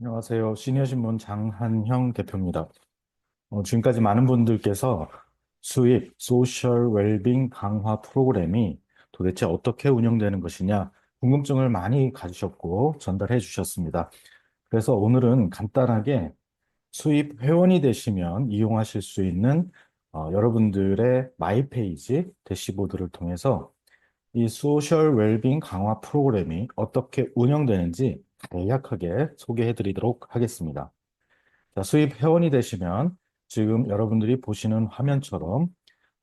안녕하세요. 시니어신문 장한형 대표입니다. 어, 지금까지 많은 분들께서 수입, 소셜 웰빙 강화 프로그램이 도대체 어떻게 운영되는 것이냐 궁금증을 많이 가지셨고 전달해 주셨습니다. 그래서 오늘은 간단하게 수입 회원이 되시면 이용하실 수 있는 어, 여러분들의 마이 페이지 대시보드를 통해서 이 소셜 웰빙 강화 프로그램이 어떻게 운영되는지 간략하게 소개해 드리도록 하겠습니다. 자, 수입 회원이 되시면 지금 여러분들이 보시는 화면처럼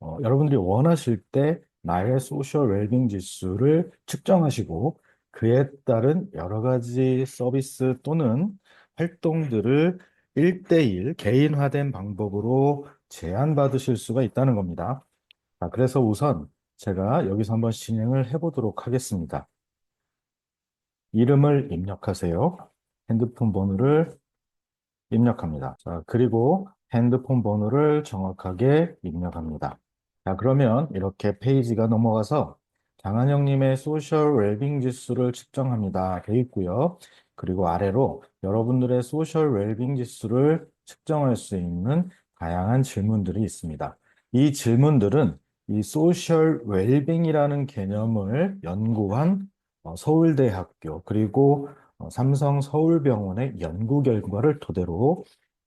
어, 여러분들이 원하실 때 나의 소셜 웰빙 지수를 측정하시고 그에 따른 여러 가지 서비스 또는 활동들을 1대1 개인화된 방법으로 제안받으실 수가 있다는 겁니다. 자, 그래서 우선 제가 여기서 한번 진행을 해보도록 하겠습니다. 이름을 입력하세요. 핸드폰 번호를 입력합니다. 자, 그리고 핸드폰 번호를 정확하게 입력합니다. 자, 그러면 이렇게 페이지가 넘어가서 장한영님의 소셜 웰빙 지수를 측정합니다. 되어 있고요. 그리고 아래로 여러분들의 소셜 웰빙 지수를 측정할 수 있는 다양한 질문들이 있습니다. 이 질문들은 이 소셜 웰빙이라는 개념을 연구한 어, 서울대학교 그리고 어, 삼성 서울병원의 연구 결과를 토대로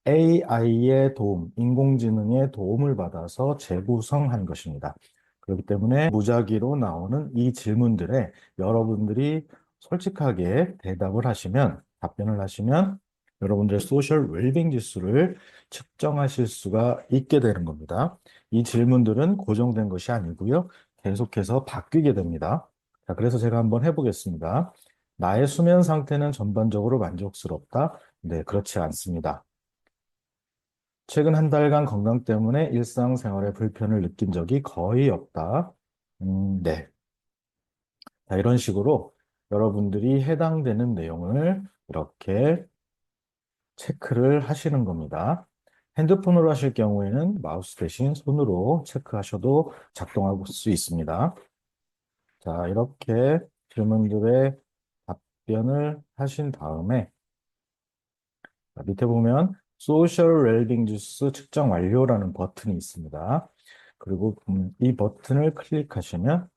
AI의 도움, 인공지능의 도움을 받아서 재구성한 것입니다. 그렇기 때문에 무작위로 나오는 이 질문들에 여러분들이 솔직하게 대답을 하시면, 답변을 하시면 여러분들의 소셜 웰빙 지수를 측정하실 수가 있게 되는 겁니다. 이 질문들은 고정된 것이 아니고요. 계속해서 바뀌게 됩니다. 자, 그래서 제가 한번 해보겠습니다. 나의 수면 상태는 전반적으로 만족스럽다? 네, 그렇지 않습니다. 최근 한 달간 건강 때문에 일상생활에 불편을 느낀 적이 거의 없다. 음, 네. 자, 이런 식으로 여러분들이 해당되는 내용을 이렇게 체크를 하시는 겁니다. 핸드폰으로 하실 경우에는 마우스 대신 손으로 체크하셔도 작동할 수 있습니다. 자, 이렇게 질문들의 답변을 하신 다음에 밑에 보면 소셜 웰빙 지수 측정 완료라는 버튼이 있습니다. 그리고 음, 이 버튼을 클릭하시면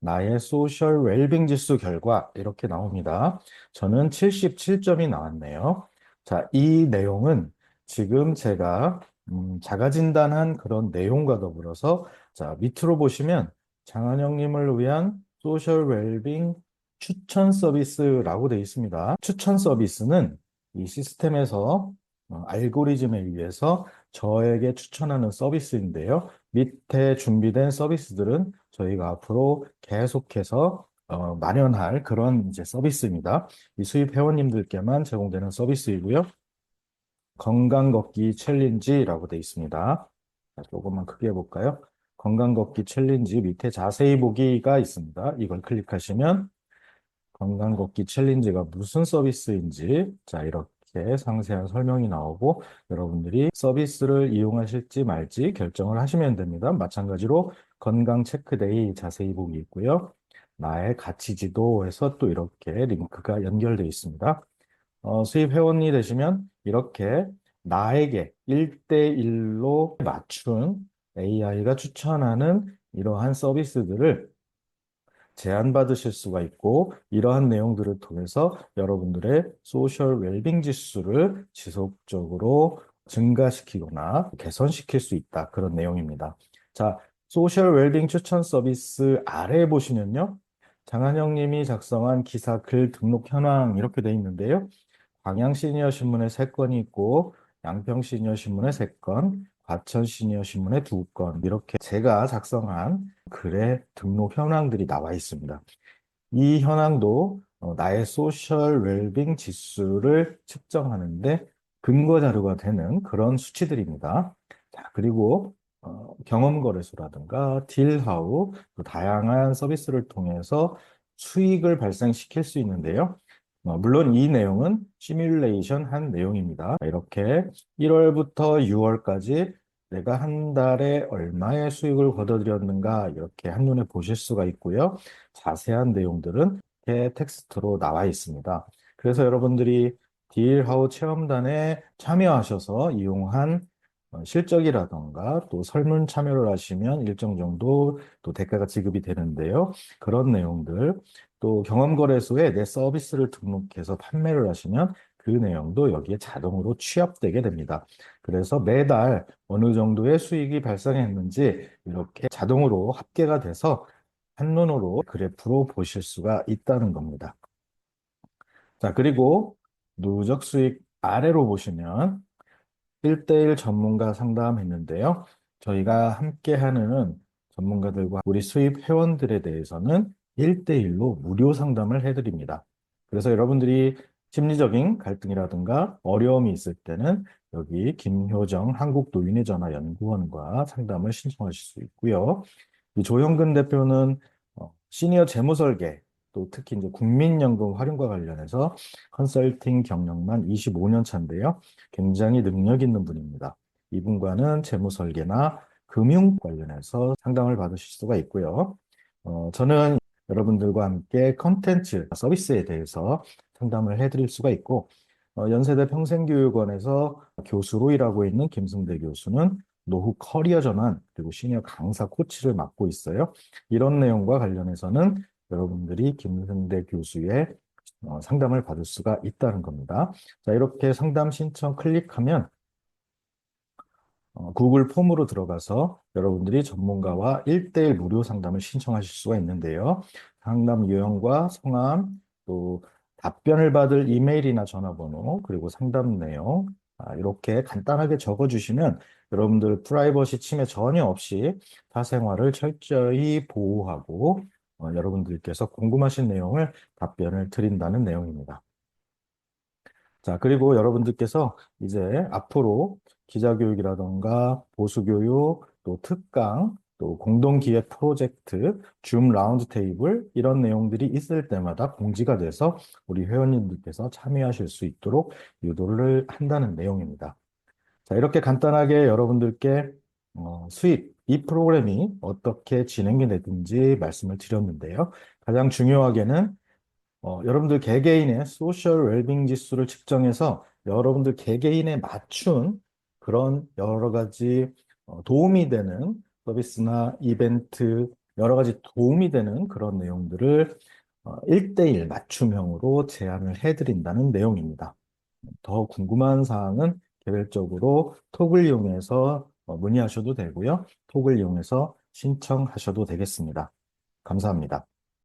나의 소셜 웰빙 지수 결과 이렇게 나옵니다. 저는 77점이 나왔네요. 자, 이 내용은 지금 제가 음, 자가진단한 그런 내용과 더불어서 자, 밑으로 보시면 장한영님을 위한 소셜 웰빙 추천 서비스라고 되어 있습니다. 추천 서비스는 이 시스템에서 어, 알고리즘에 의해서 저에게 추천하는 서비스인데요. 밑에 준비된 서비스들은 저희가 앞으로 계속해서 어, 마련할 그런 이제 서비스입니다. 이 수입 회원님들께만 제공되는 서비스이고요. 건강 걷기 챌린지라고 되어 있습니다. 자, 조금만 크게 해볼까요? 건강 걷기 챌린지 밑에 자세히 보기가 있습니다. 이걸 클릭하시면 건강 걷기 챌린지가 무슨 서비스인지 자 이렇게 상세한 설명이 나오고 여러분들이 서비스를 이용하실지 말지 결정을 하시면 됩니다. 마찬가지로 건강 체크데이 자세히 보기 있고요. 나의 가치 지도에서 또 이렇게 링크가 연결되어 있습니다. 어, 수입 회원이 되시면 이렇게 나에게 1대1로 맞춘 AI가 추천하는 이러한 서비스들을 제안받으실 수가 있고 이러한 내용들을 통해서 여러분들의 소셜 웰빙 지수를 지속적으로 증가시키거나 개선시킬 수 있다. 그런 내용입니다. 자, 소셜 웰빙 추천 서비스 아래에 보시면요. 장한영 님이 작성한 기사 글 등록 현황 이렇게 돼 있는데요. 광양 시니어 신문에 세건이 있고 양평 시니어 신문에 세건 과천 시니어 신문에 두건 이렇게 제가 작성한 글의 등록 현황들이 나와 있습니다. 이 현황도 어, 나의 소셜 웰빙 지수를 측정하는데 근거 자료가 되는 그런 수치들입니다. 자, 그리고 어, 경험 거래소라든가 딜하우 다양한 서비스를 통해서 수익을 발생시킬 수 있는데요. 어, 물론 이 내용은 시뮬레이션 한 내용입니다. 이렇게 1월부터 6월까지 내가 한 달에 얼마의 수익을 거둬들였는가 이렇게 한눈에 보실 수가 있고요. 자세한 내용들은 이렇게 텍스트로 나와 있습니다. 그래서 여러분들이 딜하우 체험단에 참여하셔서 이용한 어, 실적이라던가 또 설문 참여를 하시면 일정 정도 또 대가가 지급이 되는데요. 그런 내용들 또 경험거래소에 내 서비스를 등록해서 판매를 하시면 그 내용도 여기에 자동으로 취합되게 됩니다. 그래서 매달 어느 정도의 수익이 발생했는지 이렇게 자동으로 합계가 돼서 한눈으로 그래프로 보실 수가 있다는 겁니다. 자, 그리고 누적 수익 아래로 보시면 1대1 전문가 상담했는데요. 저희가 함께 하는 전문가들과 우리 수입 회원들에 대해서는 1대1로 무료 상담을 해드립니다. 그래서 여러분들이 심리적인 갈등이라든가 어려움이 있을 때는 여기 김효정 한국노인의 전화 연구원과 상담을 신청하실 수 있고요. 이 조형근 대표는 어, 시니어 재무설계 또 특히 이제 국민연금 활용과 관련해서 컨설팅 경력만 25년 차인데요. 굉장히 능력 있는 분입니다. 이분과는 재무 설계나 금융 관련해서 상담을 받으실 수가 있고요. 어, 저는 여러분들과 함께 컨텐츠 서비스에 대해서 상담을 해드릴 수가 있고 어, 연세대 평생교육원에서 교수로 일하고 있는 김승대 교수는 노후 커리어 전환 그리고 시니어 강사 코치를 맡고 있어요. 이런 내용과 관련해서는 여러분들이 김승대 교수의 어, 상담을 받을 수가 있다는 겁니다. 자, 이렇게 상담 신청 클릭하면 어, 구글 폼으로 들어가서 여러분들이 전문가와 1대1 무료 상담을 신청하실 수가 있는데요. 상담 유형과 성함, 또 답변을 받을 이메일이나 전화번호, 그리고 상담 내용, 아, 이렇게 간단하게 적어주시면 여러분들 프라이버시 침해 전혀 없이 사생활을 철저히 보호하고 어, 여러분들께서 궁금하신 내용을 답변을 드린다는 내용입니다. 자, 그리고 여러분들께서 이제 앞으로 기자교육이라던가 보수교육, 또 특강, 또 공동기획 프로젝트, 줌 라운드 테이블 이런 내용들이 있을 때마다 공지가 돼서 우리 회원님들께서 참여하실 수 있도록 유도를 한다는 내용입니다. 자, 이렇게 간단하게 여러분들께 어, 수입, 이 프로그램이 어떻게 진행이 되든지 말씀을 드렸는데요. 가장 중요하게는 어, 여러분들 개개인의 소셜 웰빙 지수를 측정해서 여러분들 개개인에 맞춘 그런 여러 가지 어, 도움이 되는 서비스나 이벤트 여러 가지 도움이 되는 그런 내용들을 어, 1대1 맞춤형으로 제안을 해드린다는 내용입니다. 더 궁금한 사항은 개별적으로 톡을 이용해서 어, 문의하셔도 되고요. 톡을 이용해서 신청하셔도 되겠습니다. 감사합니다.